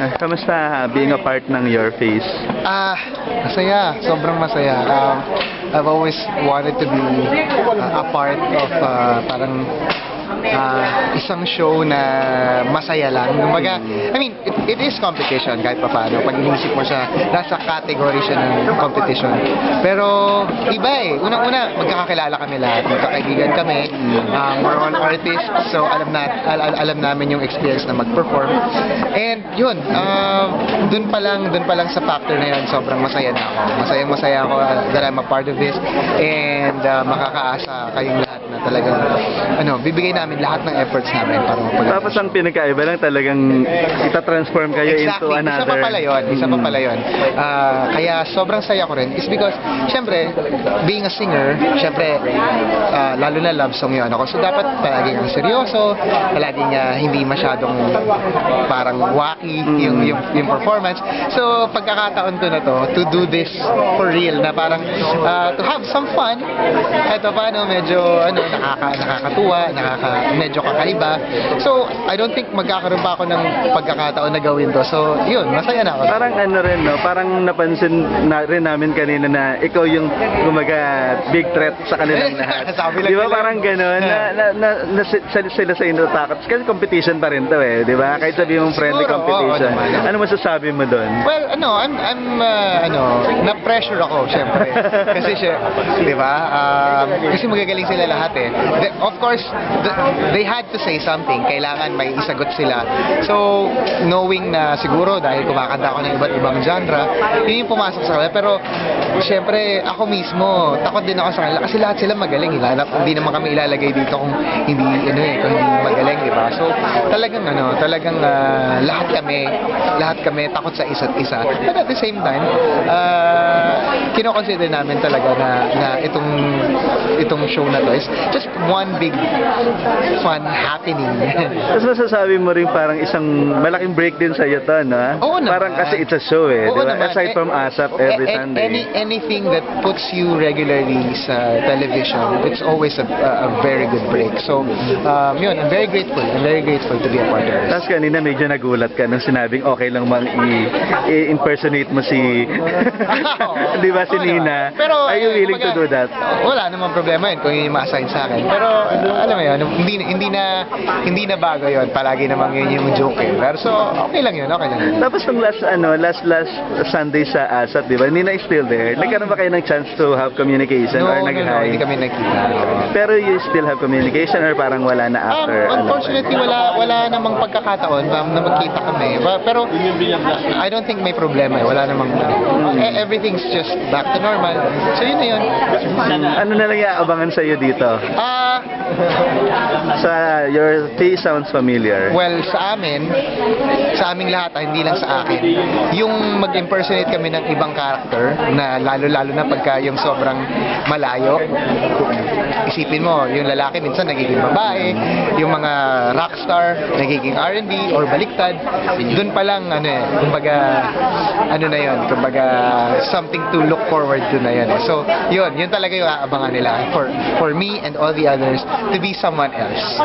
Ah, kamusta being a part ng Your Face? Ah, masaya. Sobrang masaya. Um, I've always wanted to be uh, a part of uh, parang uh, isang show na masaya lang. Kumbaga, I mean, it, it is competition kahit pa paano. Pag inisip mo siya, nasa category siya ng competition. Pero, iba eh. Unang-una, magkakakilala kami lahat. Magkakaibigan kami. Um, we're all artists. So, alam, na, al- al- alam namin yung experience na mag-perform. And, yun. Um, dun pa lang, dun pa lang sa factor na yun, sobrang masaya na ako. Masayang masaya ako uh, that I'm a part of this. And, uh, makakaasa kayong lahat na talagang, ano, bibigay namin lahat ng efforts namin para mapag Tapos ang pinakaiba lang talagang ita-transform kayo into Exactly. another. Isa pa pala yun. Isa pa Mm. pala yun. Ah, kaya sobrang saya ko rin is because, syempre, being a singer, syempre, ah, lalo na love song yun ako. So, dapat palaging ang seryoso, palaging ah, hindi masyadong parang wacky yung, yung, yung performance. So, pagkakataon ko na to, to do this for real, na parang ah, to have some fun, eto paano, medyo ano, nakaka, nakakatuwa, nakaka, medyo kakaiba. So, I don't think magkakaroon pa ako ng pagkakataon na gawin to. So, yun, masaya na ako. Parang ano rin, no? Parang napansin na rin namin kanina na ikaw yung gumaga big threat sa kanilang lahat. Sabi lang Di ba parang gano'n? Na, na, na, na, si- sila, sa inyo takot. Kasi competition pa rin to eh, di ba? Kahit sabi mong friendly Siguro, competition. oo ano masasabi mo doon? Well, ano, I'm, I'm, uh, ano, na-pressure ako, syempre. Kasi siya, di ba? Um, kasi magagaling sila lahat eh. The- of course, the- they had to say something. Kailangan may isagot sila. So, knowing na siguro dahil kumakanta ako ng iba't ibang genre, yun yung pumasok sa kanila. Pero, syempre, ako mismo, takot din ako sa kanila. Kasi lahat sila magaling. Ilalap, hindi naman kami ilalagay dito kung hindi, ano eh, kung hindi magaling, di? So, talagang, ano, talagang ah, lahat kami, lahat kami takot sa isa't isa. But at the same time, uh, kinoconsider namin talaga na, na itong, itong show na to is just one big fun happening. Tapos masasabi mo rin parang isang malaking break din sa iyo to, no? Oo naman. Parang kasi it's a show eh, Oo di ba? naman. Aside from Eh, ASAP every eh, Sunday. Any, anything that puts you regularly sa television, it's always a, a, a very good break. So, um, yun, I'm very grateful. I'm very grateful to be a part of this. Tapos kanina medyo nagulat ka nung sinabing okay lang mang i-impersonate mo si di ba si Oo Nina? naman. Pero, Are you eh, willing to kumbaga, do that? Wala namang problema yun kung yun yung ma-assign sa akin. Pero, alam mo yun, hindi, hindi na hindi na bago yun. Palagi namang yun yung joke eh. Pero so, okay lang yun, okay lang yun. Tapos nung last ano, last last Sunday sa ASAP, di ba? Nina is still there. Nagkaroon ba kayo ng chance to have communication No, or no, no, nag-hi? hindi kami nagkita. Pero you still have communication or parang wala na Um, after? ano? unfortunately, wala wala namang pagkakataon na, na magkita kami. Pero I don't think may problema. eh. Wala namang eh, everything's just back to normal. So yun na yun. Ano na lang iaabangan sa iyo dito? Ah, Sa your face sounds familiar. well, sa amin, sa aming lahat, ah, hindi lang sa akin, yung mag-impersonate kami ng ibang character na lalo-lalo na pagka yung sobrang malayo, isipin mo, yung lalaki minsan nagiging babae, yung mga rockstar nagiging R&B or baliktad, dun pa lang, ano eh, kumbaga, ano na yun, kumbaga, something to look forward to na yun. eh. So, yun, yun talaga yung aabangan nila for, for me and all the others to be someone Yes.